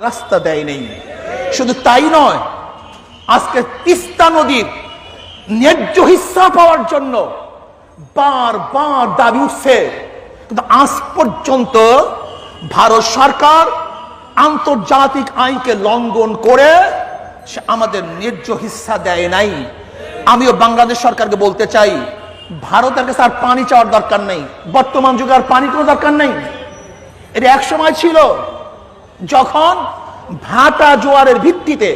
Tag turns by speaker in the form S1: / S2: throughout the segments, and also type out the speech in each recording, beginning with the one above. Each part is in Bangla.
S1: রাস্তা দেয় নেই। শুধু তাই নয়, আজকে তিস্তা নদীর ন্যায্য হিস্সা পাওয়ার জন্য বার বার দাবি উঠছে। কিন্তু আজ পর্যন্ত ভারত সরকার আন্তর্জাতিক আইনকে লঙ্ঘন করে সে আমাদের ন্যায্য হিস্সা দেয় নাই। আমিও বাংলাদেশ সরকারকে বলতে চাই, ভারতের কাছে আর পানি চাওয়ার দরকার নেই। বর্তমান যুগে আর পানি কোনো দরকার নেই। এটা এক সময় ছিল। যখন ভাটা জোয়ারের ভিত্তিতে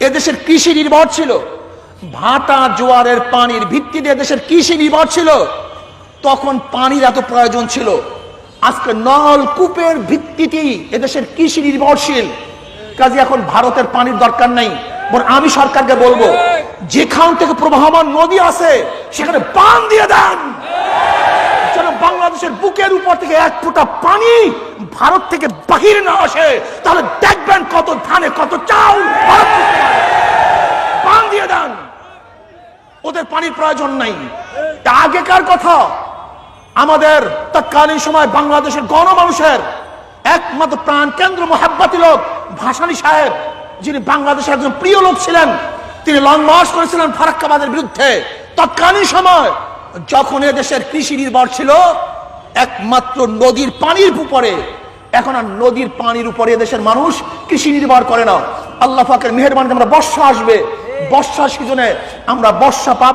S1: এদেশের কৃষি নির্ভর ছিল, ভাটা জোয়ারের পানির ভিত্তিতে এদেশের কৃষি নির্ভর ছিল, তখন পানির এত প্রয়োজন ছিল। আজকে নলকূপের ভিত্তিতেই এদেশের কৃষি নির্ভরশীল। কাজে এখন ভারতের পানির দরকার নেই। আমি সরকারকে বলব, যেখান থেকে প্রবাহমান নদী আছে, সেখানে পান দিয়ে দেন। বুকের উপর থেকে এক ফোঁটা পানি ভারত থেকে বাহির না আসে। তাহলে দেখবেন কত ধানে, কত আসে। পান দিয়ে দেন। ওদের পানির প্রয়োজন নাই। আগেকার কথা, আমাদের তৎকালীন সময় বাংলাদেশের গণমানুষের একমাত্র প্রাণ কেন্দ্র মোহাব্বাতি লোক ভাসানী সাহেব, যিনি বাংলাদেশের একজন প্রিয় লোক ছিলেন, তিনি লং মার্চ করেছিলেন ফারাক্কাবাদের বিরুদ্ধে। তৎকালীন সময় যখন এ দেশের কৃষি নির্ভর ছিল একমাত্র নদীর পানির উপরে। এখন আর নদীর পানির উপরে দেশের মানুষ কৃষি নির্ভর করে না। আল্লাহ ফাকের মেহরবানকে আমরা বর্ষা আসবে। বর্ষা সিজনে আমরা বর্ষা পাবো।